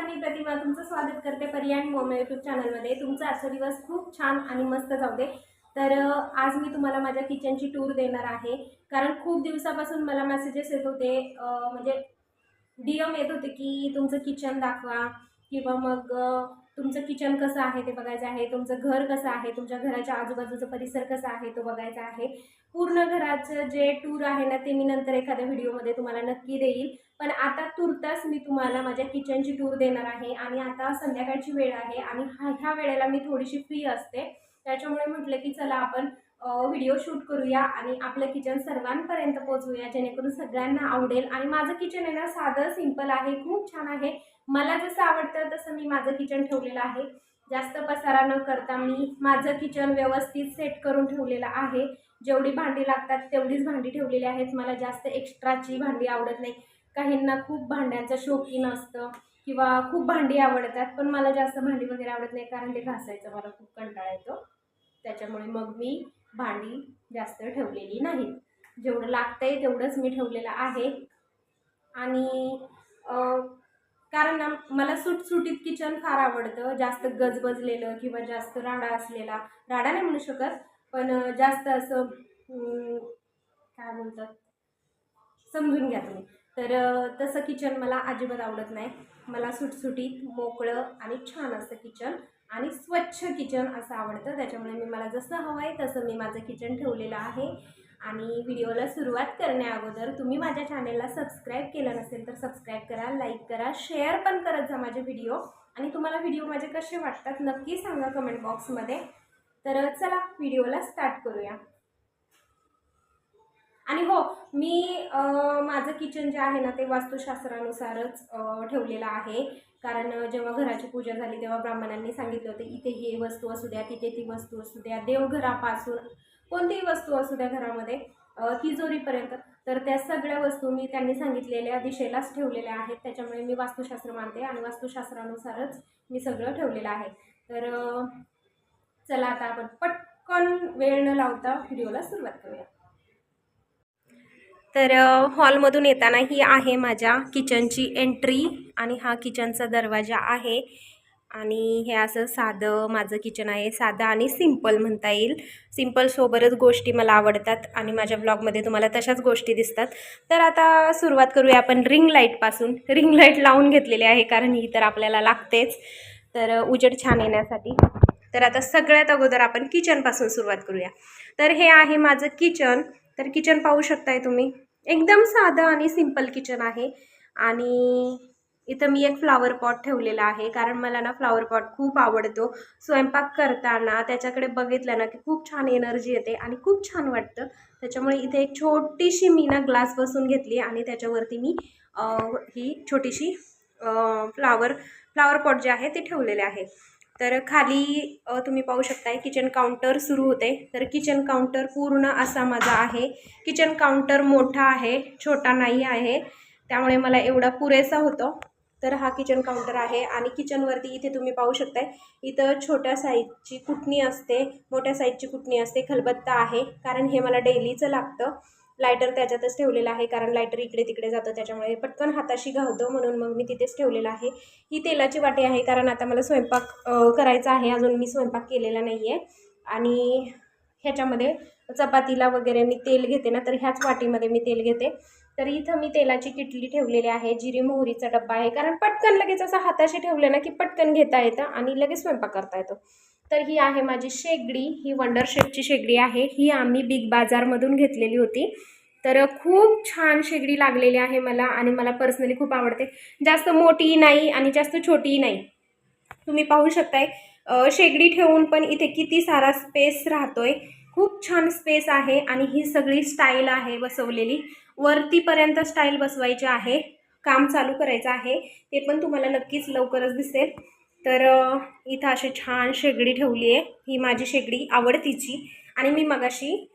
नमस्कार मी प्रतिभा तुमचं स्वागत करते पर्याय मोमे यूट्यूब चॅनलमध्ये तुमचा आजचा दिवस खूप छान आणि मस्त जाऊ दे. तर आज मी तुम्हाला माझ्या किचनची टूर देणार आहे. कारण खूप दिवसापासून मला मेसेजेस येत होते म्हणजे डी एम येत होते की तुमचं किचन दाखवा किंवा मग तुमचं किचन कसं आहे ते बघायचं आहे तुमचं घर कसं आहे तुमच्या घराच्या आजूबाजूचा परिसर कसा आहे तो बघायचा आहे. पूर्ण घराचं जे टूर आहे ना ते मी नंतर एखाद्या व्हिडिओमध्ये तुम्हाला नक्की देईल. पण आता तुर्तास मी तुम्हाला माझ्या किचनची टूर देणार आहे आणि आता संध्याकाळची वेळ आहे आणि हा ह्या वेळेला मी थोडीशी फ्री असते. त्याच्यामुळे म्हटलं की चला आपण व्हिडिओ शूट करूया आणि आपलं किचन सर्वांपर्यंत पोचवूया जेणेकरून सगळ्यांना आवडेल. आणि माझं किचन आहे ना साधं सिंपल आहे खूप छान आहे. मला जसं आवडतं तसं मी माझं किचन ठेवलेलं आहे. जास्त पसारा न करता मी माझं किचन व्यवस्थित सेट करून ठेवलेलं आहे. जेवढी भांडी लागतात तेवढीच भांडी ठेवलेली आहेत. मला जास्त एक्स्ट्राची भांडी आवडत नाही. काहींना खूप भांड्यांचं शौकीन असतं किंवा खूप भांडी आवडतात पण मला जास्त भांडी वगैरे आवडत नाही कारण ते घासायचं मला खूप कंटाळा येतो. त्याच्यामुळे मग मी भांडी जास्त ठेवलेली नाही. जेवढं लागतं आहे तेवढंच मी ठेवलेलं आहे. आणि कारण ना मला सुटसुटीत किचन फार आवडतं. जास्त गजबजलेलं किंवा जास्त राडा असलेला. राडा नाही म्हणू शकत पण जास्त असं काय बोलतात समजून घ्या तुम्ही. तर तसं किचन मला अजिबात आवडत नाही. मला सुटसुटीत मोकळं आणि छान असं किचन आणि स्वच्छ किचन असं आवडतं. त्याच्यामुळे मी मला जसं हवं आहे तसं मी माझं किचन ठेवलेलं आहे. आणि व्हिडिओला सुरुवात करण्या अगोदर तुम्ही माझ्या चॅनेलला सबस्क्राईब केलं नसेल तर सबस्क्राईब करा लाईक करा शेअर पण करत जा माझे व्हिडिओ आणि तुम्हाला व्हिडिओ माझे कसे वाटतात नक्की सांगा कमेंट बॉक्समध्ये तर चला व्हिडिओला स्टार्ट करूया. आणि हो मी माझं किचन जे आहे ना ते वास्तुशास्त्रानुसारच ठेवलेलं आहे. कारण जेव्हा घराची पूजा झाली तेव्हा ब्राह्मणांनी सांगितलं होतं इथे ही वस्तू असू द्या तिथे ती वस्तू असू द्या देवघरापासून कोणतीही वस्तू असू द्या घरामध्ये तिजोरीपर्यंत तर त्या सगळ्या वस्तू मी त्यांनी सांगितलेल्या दिशेलाच ठेवलेल्या आहेत. त्याच्यामुळे मी वास्तुशास्त्र मानते आणि वास्तुशास्त्रानुसारच मी सगळं ठेवलेलं आहे. तर चला आता आपण पटकन वेळ न लावता व्हिडिओला सुरुवात करूया. तर हॉलमधून येताना ही आहे माझ्या किचनची एंट्री आणि हा किचनचा दरवाजा आहे. आणि हे असं साधं माझं किचन आहे. साधं आणि सिंपल म्हणता येईल. सिम्पलसोबतच गोष्टी मला आवडतात आणि माझ्या ब्लॉगमध्ये तुम्हाला तशाच गोष्टी दिसतात. तर आता सुरुवात करूया आपण रिंग लाईटपासून रिंग लाइट लावून घेतलेली आहे कारण ही तर आपल्याला लागतेच. तर उजेड छान येण्यासाठी. तर आता सगळ्यात अगोदर आपण किचनपासून सुरुवात करूया. तर हे आहे माझं किचन. तर किचन पाहू शकताय तुम्ही. एकदम साधं आणि सिंपल किचन आहे. आणि इथं मी एक फ्लावर पॉट ठेवलेला आहे. कारण मला ना फ्लावर पॉट खूप आवडतो. स्वयंपाक करताना त्याच्याकडे बघितलं ना की खूप छान एनर्जी येते आणि खूप छान वाटतं. त्याच्यामुळे इथे एक छोटीशी मी ना ग्लास बसून घेतली आणि त्याच्यावरती मी ही छोटीशी फ्लावर फ्लावर पॉट जे आहे ते ठेवलेले आहे. तर खाली तुम्ही पाहू शकताय किचन काउंटर सुरू होते. तर किचन काउंटर पूर्ण असा माझा आहे. किचन काउंटर मोठा आहे छोटा नाही आहे. त्यामुळे मला एवढा पुरेसा होतो. तर हा किचन काउंटर आहे आणि किचनवरती इथे तुम्ही पाहू शकताय इथं छोट्या साईजची कुटणी असते मोठ्या साईजची कुटणी असते खलबत्ता आहे. कारण हे मला डेलीचं लागतं. लायटर त्याच्यातच ठेवलेला आहे कारण लायटर इकडे तिकडे जातं त्याच्यामुळे पटकन हाताशी घावतं म्हणून मग मी तिथेच ठेवलेलं आहे. ही तेलाची वाटी आहे कारण आता मला स्वयंपाक करायचा आहे अजून मी स्वयंपाक केलेला नाही आहे आणि ह्याच्यामध्ये चपातीला वगैरे मी तेल घेते ना तर ह्याच वाटीमध्ये मी तेल घेते. तर इथं मी तेलाची किटली ठेवलेली आहे जिरी मोहरीचा डब्बा आहे कारण पटकन लगेच असं हाताशी ठेवलं ना की पटकन घेता येतं आणि लगेच स्वयंपाक करता येतो. तर ही आहे माझी शेगडी ही वंडर शेपची शेगडी आहे. ही आम्ही बिग बाजारमधून घेतलेली होती. तर खूप छान शेगडी लागलेली आहे मला आणि मला पर्सनली खूप आवडते. जास्त मोठीही नाही आणि जास्त छोटीही नाही. तुम्ही पाहू शकताय शेगडी ठेवून पण इथे किती सारा स्पेस राहतोय. खूप छान स्पेस आहे आणि ही सगळी स्टाईल आहे बसवलेली. वरतीपर्यंत स्टाईल बसवायची आहे. काम चालू करायचं आहे. ते पण तुम्हाला नक्कीच लवकरच दिसेल. तर इथं अशी छान शेगडी ठेवली आहे. ही माझी शेगडी आवडतीची. आणि मी मगाशी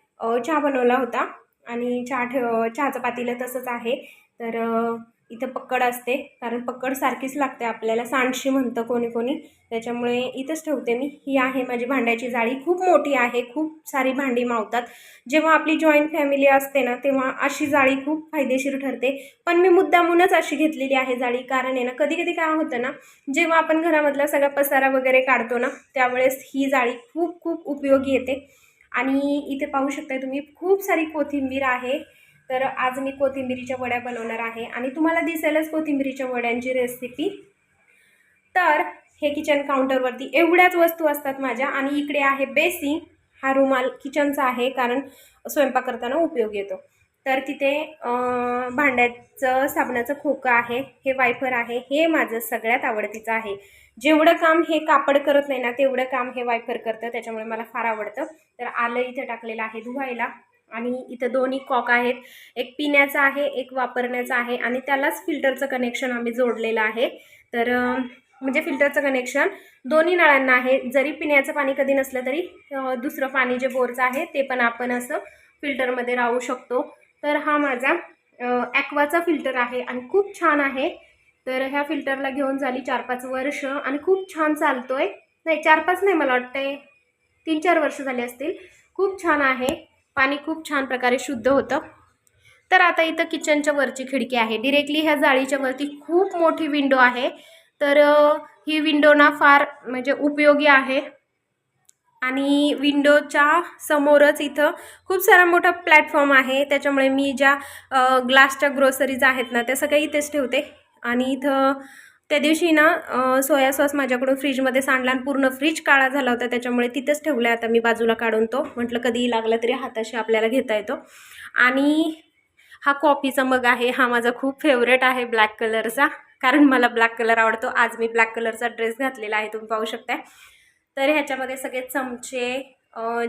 चहा बनवला होता. आणि चहा ठेव चहाचं पातेलं तसंच आहे. तर इथं पक्कड असते. कारण पक्कड सारखीच लागते आपल्याला. सांडशी म्हणतं कोणी कोणी. त्याच्यामुळे इथंच ठेवते मी. ही आहे माझी भांड्याची जाळी. खूप मोठी आहे. खूप सारी भांडी मावतात. जेव्हा आपली जॉईंट फॅमिली असते ना तेव्हा अशी जाळी खूप फायदेशीर ठरते. पण मी मुद्दामूनच अशी घेतलेली आहे जाळी. कारण आहे ना कधी कधी काय होतं ना जेव्हा आपण घरामधला सगळा पसारा वगैरे काढतो ना त्यावेळेस ही जाळी खूप खूप उपयोगी येते. आणि इथे पाहू शकता तुम्ही खूप सारी कोथिंबीर आहे. तर आज मी कोथिंबिरीच्या वड्या बनवणार आहे आणि तुम्हाला दिसेलच कोथिंबिरीच्या वड्यांची रेसिपी तर हे किचन काउंटरवरती एवढ्याच वस्तू असतात माझ्या आणि इकडे आहे बेसिंग हा रुमाल किचनचा आहे कारण स्वयंपाक करताना उपयोग येतो. तर तिथे भांड्याचं साबणाचं खोकं आहे हे वायफर आहे हे माझं सगळ्यात आवडतीचं आहे. जेवढं काम हे कापड करत नाही ना तेवढं काम हे वायफर करतं त्याच्यामुळे मला फार आवडतं. तर आलं इथं टाकलेलं आहे धुवायला. आणि इथं दोन्ही कॉक आहेत. एक पिण्याचा आहे एक वापरण्याचा आहे आणि त्यालाच फिल्टरचं कनेक्शन आम्ही जोडलेलं आहे. तर म्हणजे फिल्टरचं कनेक्शन दोन्ही नळांना आहे. जरी पिण्याचं पाणी कधी नसलं तरी दुसरं पाणी जे बोरचं आहे ते पण आपण असं फिल्टरमध्ये राहू शकतो. तर हा माझा ॲक्वाचा फिल्टर आहे आणि खूप छान आहे. तर ह्या फिल्टरला घेऊन झाली चार पाच वर्ष आणि खूप छान चालतो आहे नाही चार पाच नाही मला वाटतंय. तीन चार वर्ष झाले असतील. खूप छान आहे. पाणी खूप छान प्रकारे शुद्ध होतं. तर आता इथं किचनच्या वरची खिडकी आहे. डिरेक्टली ह्या जाळीच्या वरती खूप मोठी विंडो आहे. तर ही विंडो ना फार म्हणजे उपयोगी आहे. आणि विंडोच्या समोरच इथं खूप सारा मोठा प्लॅटफॉर्म आहे. त्याच्यामुळे मी ज्या ग्लासच्या ग्रोसरीज आहेत ना त्या सगळ्या इथेच ठेवते. आणि इथं त्या दिवशी ना सोया सॉस माझ्याकडून फ्रीजमध्ये सांडला आणि पूर्ण फ्रीज काळा झाला होता त्याच्यामुळे तिथंच ठेवला आता मी बाजूला काढून तो. म्हटलं कधीही लागला तरी हाताशी आपल्याला घेता येतो. आणि हा कॉफीचा मग आहे हा माझा खूप फेवरेट आहे ब्लॅक कलरचा कारण मला ब्लॅक कलर आवडतो. आज मी ब्लॅक कलरचा ड्रेस घातलेला आहे तुम्ही पाहू शकताय. तर ह्याच्यामध्ये सगळे चमचे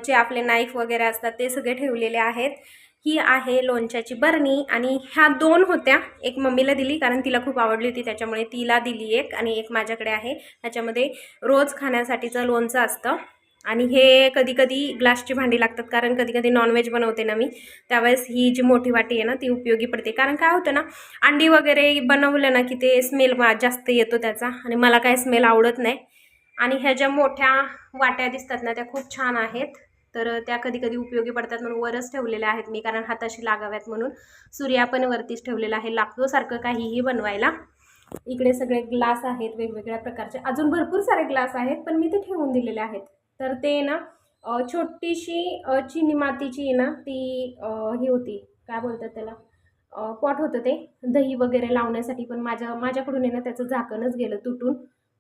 जे आपले नाईफ वगैरे असतात ते सगळे ठेवलेले आहेत. ही आहे लोणच्याची बरणी आणि ह्या दोन होत्या. एक मम्मीला दिली कारण तिला खूप आवडली होती त्याच्यामुळे तिला दिली एक आणि एक माझ्याकडे आहे. त्याच्यामध्ये रोज खाण्यासाठीचं लोणचं असतं. आणि हे कधी कधी ग्लासची भांडी लागतात कारण कधी कधी नॉनव्हेज बनवते ना मी. त्यावेळेस ही जी मोठी वाटी आहे ना ती उपयोगी पडते. कारण काय होतं ना अंडी वगैरे बनवलं ना की ते स्मेल जास्त येतो त्याचा आणि मला काय स्मेल आवडत नाही. आणि ह्या ज्या मोठ्या वाट्या दिसतात ना त्या खूप छान आहेत. तर त्या कधी कधी उपयोगी पडतात म्हणून वरच ठेवलेल्या आहेत मी कारण हाताशी लागाव्यात म्हणून. सूर्या पण वरतीच ठेवलेला आहे लागतो सारखं काहीही बनवायला. इकडे सगळे ग्लास आहेत वेगवेगळ्या प्रकारचे. अजून भरपूर सारे ग्लास आहेत पण मी ते ठेवून दिलेले आहेत. तर ते ना छोटीशी चिनी मातीची आहे ना ती ही होती. काय बोलतात त्याला? पॉट होतं ते. दही वगैरे लावण्यासाठी पण माझ्या माझ्याकडून आहे ना त्याचं झाकणच गेलं तुटून.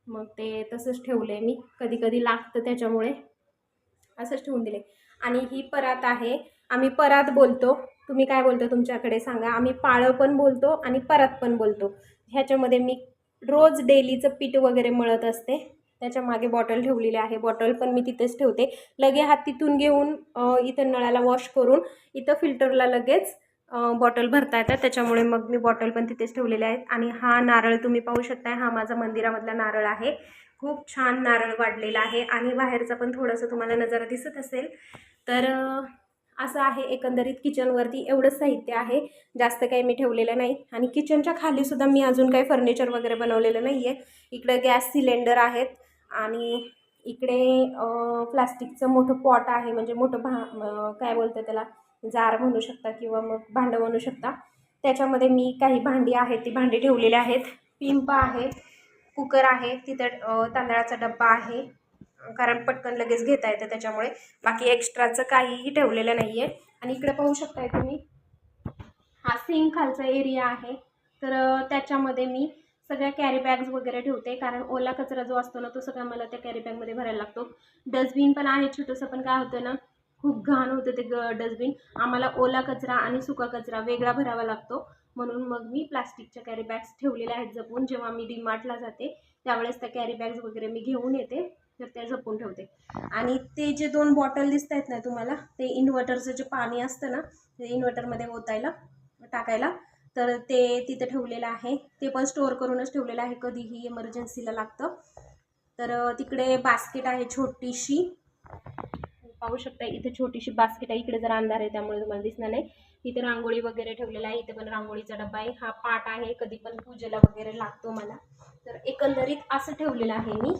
मग ते तसंच ठेवलं आहे मी. कधी कधी लागतं त्याच्यामुळे. असंच ठेवून दिले. आणि ही परात आहे. आम्ही परात बोलतो. तुम्ही काय बोलतो तुमच्याकडे सांगा. आम्ही पाळं पण बोलतो आणि परात पण बोलतो. ह्याच्यामध्ये मी रोज डेलीचं पीठ वगैरे मळत असते. त्याच्यामागे बॉटल ठेवलेली आहे. बॉटल पण मी तिथेच ठेवते. लगे हात तिथून घेऊन इथं नळाला वॉश करून इथं फिल्टरला लगेच बॉटल भरता येतात. त्याच्यामुळे मग मी बॉटल पण तिथेच ठेवलेले आहेत. आणि हा नारळ तुम्ही पाहू शकताय. हा माझा मंदिरामधला नारळ आहे. खूप छान नारळ वाढलेला आहे आणि बाहेरचा पण थोडंसं तुम्हाला नजारा दिसत असेल. तर असं आहे एकंदरीत किचनवरती एवढंच साहित्य आहे. जास्त काही मी ठेवलेलं नाही आणि किचनच्या खालीसुद्धा मी अजून काही फर्निचर वगैरे बनवलेलं नाही आहे इकडं गॅस सिलेंडर आहेत आणि इकडे प्लास्टिकचं मोठं पॉट आहे. म्हणजे मोठं भा काय बोलतं त्याला जार म्हणू शकता किंवा मग भांडं म्हणू शकता. त्याच्यामध्ये मी काही भांडी आहेत ती भांडी ठेवलेली आहेत. पिंप आहे कुकर आहे तिथं तांदळाचा डब्बा आहे. कारण पटकन लगेच घेता येतं त्याच्यामुळे. बाकी एक्स्ट्राचं काहीही ठेवलेलं नाही आहे आणि इकडे पाहू शकताय तुम्ही. हा सिंक खालचा एरिया आहे. तर त्याच्यामध्ये मी सगळ्या कॅरी बॅग्स वगैरे ठेवते. कारण ओला कचरा जो असतो ना तो सगळा मला त्या कॅरी बॅगमध्ये भरायला लागतो. डस्टबिन पण आहे छोटंसं पण काय होतं ना खूप घाण होतं ते ग डस्टबिन आम्हाला ओला कचरा आणि सुका कचरा वेगळा भरावा लागतो. म्हणून मग मी प्लास्टिकच्या कॅरी बॅग्स ठेवलेल्या आहेत जपून. जेव्हा मी डीमार्टला जाते त्यावेळेस त्या कॅरी बॅग्स वगैरे मी घेऊन येते तर त्या जपून ठेवते. आणि ते जे दोन बॉटल दिसत आहेत ना तुम्हाला ते इन्व्हर्टरचं जे पाणी असतं ना ते इन्व्हर्टरमध्ये ओतायला टाकायला तर ते तिथं ठेवलेलं आहे. ते पण स्टोअर करूनच ठेवलेलं आहे. कधीही इमर्जन्सीला लागतं. तर तिकडे बास्केट आहे छोटीशी. पाहू शकता इथे छोटीशी बास्केट आहे. इकडे जर अंधार आहे त्यामुळे तुम्हाला दिसणार नाही. इथे रांगोळी वगैरे ठेवलेला आहे इथे पण रांगोळीचा डब्बा आहे. हा पाट आहे कधी पण पूजेला वगैरे लागतो मला. तर एकंदरीत असं ठेवलेलं आहे मी.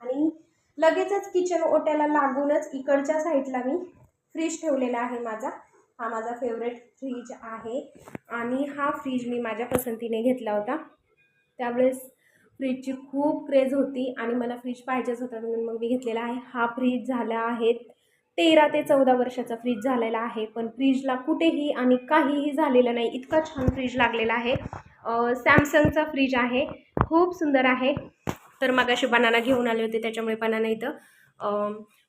आणि लगेचच किचन ओट्याला लागूनच इकडच्या साईडला मी फ्रीज ठेवलेला आहे माझा. हा माझा फेवरेट फ्रीज आहे. आणि हा फ्रीज मी माझ्या पसंतीने घेतला होता. त्यावेळेस फ्रीजची खूप क्रेज होती आणि मला फ्रीज पाहिजेच होता म्हणून मग मी घेतलेला आहे. हा फ्रीज झाला आहेत तेरा ते चौदा वर्षाचा फ्रीज झालेला आहे. पण फ्रीजला कुठेही आणि काहीही झालेलं नाही. इतका छान फ्रीज लागलेला आहे. सॅमसंगचा फ्रीज आहे. खूप सुंदर आहे. तर मग अशी बनाना घेऊन आले होते. त्याच्यामुळे बनाना इथं.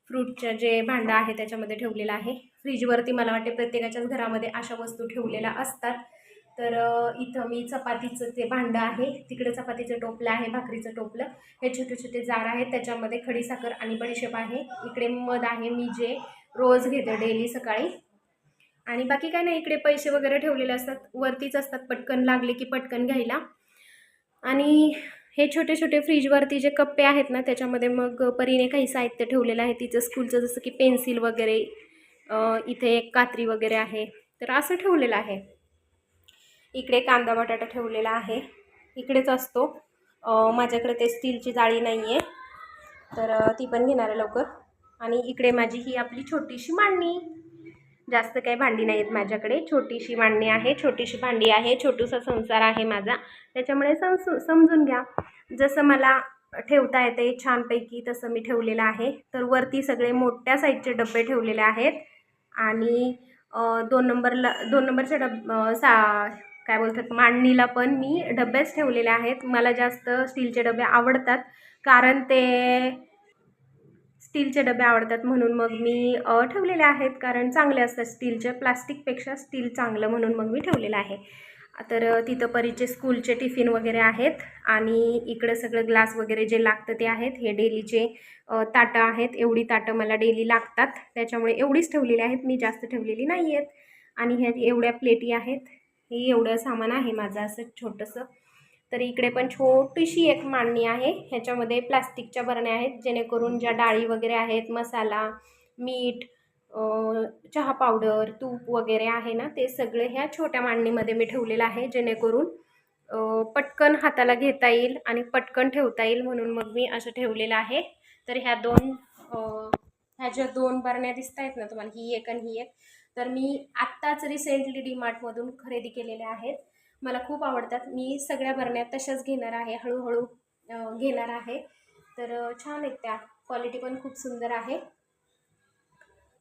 फ्रूटचं जे भांडं आहे त्याच्यामध्ये ठेवलेलं आहे. फ्रीजवरती मला वाटते प्रत्येकाच्याच घरामध्ये अशा वस्तू ठेवलेल्या असतात. तर इथं मी चपातीचं ते भांडं आहे तिकडे चपातीचं टोपलं आहे भाकरीचं टोपलं. हे छोटे छोटे जार आहेत त्याच्यामध्ये खडीसाखर आणि बडीशेप आहे. इकडे मध आहे मी जे रोज घेते डेली सकाळी. आणि बाकी काय नाही इकडे पैसे वगैरे ठेवलेले असतात. वरतीच असतात पटकन लागले की पटकन घ्यायला. आणि हे छोटे छोटे फ्रीजवरती जे कप्पे आहेत ना त्याच्यामध्ये मग परीने काही साहित्य ठेवलेलं आहे. तिचं स्कूलचं जसं की पेन्सिल वगैरे इथे एक कात्री वगैरे आहे. तर असं ठेवलेलं आहे. इकडे कांदा बटाटा ठेवलेला आहे. इकडेच असतो. माझ्याकडे ते स्टीलची जाळी नाही आहे तर ती पण घेणार आहे लवकर. आणि इकडे माझी ही आपली छोटीशी मांडणी. जास्त काही भांडी नाही आहेत माझ्याकडे. छोटीशी मांडणी आहे. छोटीशी भांडी आहे. छोटूसा संसार आहे माझा. त्याच्यामुळे समजू समजून घ्या. जसं मला ठेवता येते छानपैकी तसं मी ठेवलेलं आहे. तर वरती सगळे मोठ्या साईजचे डबे ठेवलेले आहेत. आणि दोन नंबरला दोन नंबरच्या डब सा काय बोलतात मांडणीला पण मी डबेच ठेवलेले आहेत. मला जास्त स्टीलचे डबे आवडतात. कारण ते स्टीलचे डबे आवडतात म्हणून मग मी ठेवलेले आहेत. कारण चांगले असतात स्टीलचे. प्लास्टिकपेक्षा स्टील चांगलं म्हणून मग मी ठेवलेलं आहे. तर तिथं परीचे स्कूलचे टिफिन वगैरे आहेत. आणि इकडं सगळं ग्लास वगैरे जे लागतं ते आहेत. हे डेलीचे ताटं आहेत. एवढी ताटं मला डेली लागतात. त्याच्यामुळे एवढीच ठेवलेली आहेत. मी जास्त ठेवलेली नाही आहेत आणि ह्या एवढ्या प्लेटी आहेत. हे एवढं सामान आहे माझं असं छोटंसं. तर इकडे पण छोटीशी एक मांडणी आहे. ह्याच्यामध्ये प्लास्टिकच्या बरण्या आहेत जेणेकरून ज्या डाळी वगैरे आहेत मसाला मीठ चहा पावडर तूप वगैरे आहे ना ते सगळे ह्या छोट्या मांडणीमध्ये मी ठेवलेलं आहे जेणेकरून पटकन हाताला घेता येईल आणि पटकन ठेवता येईल म्हणून मग मी असं ठेवलेलं आहे. तर ह्या दोन ह्या ज्या दोन बरण्या दिसत आहेत ना तुम्हाला ही एक आणि ही एक तर मी आत्ताच रिसेंटली डीमार्टमधून खरेदी केलेल्या आहेत. मला खूप आवडतात. मी सगळ्या बरण्या तशाच घेणार आहे हळूहळू घेणार आहे. तर छान आहेत त्या. क्वालिटी पण खूप सुंदर आहे.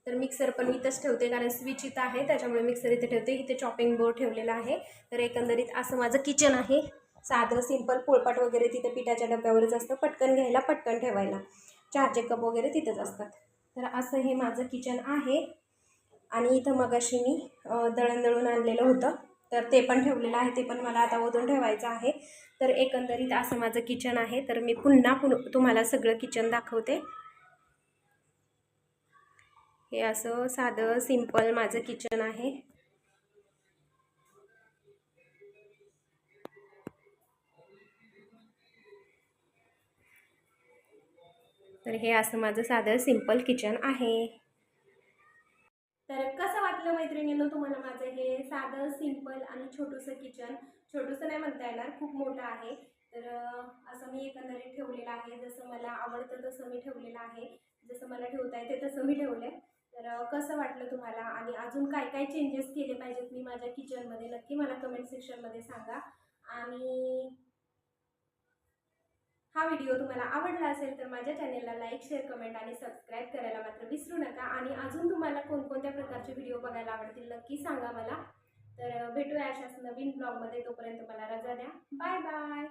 तर मिक्सर पण इथंच ठेवते कारण स्विच इथं आहे त्याच्यामुळे मिक्सर इथे ठेवते. इथे चॉपिंग बोर्ड ठेवलेला आहे. तर एकंदरीत असं माझं किचन आहे. साधं सिंपल पोळपाट वगैरे तिथं पिठाच्या डब्यावरच असतं. पटकन घ्यायला पटकन ठेवायला. चहाचे कप वगैरे तिथंच असतात. तर असं हे माझं किचन आहे. आणि इथं मगाशी मी दळण दळून आणलेलं होतं. तर ते पण ठेवलेलं आहे ते पण मला आता ओतून ठेवायचं आहे. तर एकंदरीत असं माझं किचन आहे. तर मी पुन्हा पुन तुम्हाला सगळं किचन दाखवते. हे असं साधं सिंपल माझं किचन आहे. तर हे असं माझं साधं सिंपल किचन आहे. वाटलं मैत्रिणींनो तुम्हाला माझं हे साधं सिंपल आणि छोटंसं किचन छोटंसं नाही म्हणता येणार खूप मोठं आहे. तर असं मी एकंदरीत ठेवलेलं आहे. जसं मला आवडतं तसं मी ठेवलेलं आहे. जसं मला ठेवता येते तसं मी ठेवलं आहे तर कसं वाटलं तुम्हाला आणि अजून काय काय चेंजेस केले पाहिजेत मी माझ्या किचनमध्ये नक्की मला कमेंट सेक्शनमध्ये सांगा. आणि हा व्हिडिओ तुम्हाला आवडला असेल तर माझ्या चॅनेलला लाईक शेअर कमेंट आणि सबस्क्राईब करायला मात्र विसरू नका. आणि अजून तुम्हाला कोणकोणत्या प्रकारचे व्हिडिओ बघायला आवडतील नक्की सांगा मला. तर भेटूया अशाच नवीन ब्लॉगमध्ये. तोपर्यंत मला रजा द्या. Bye bye.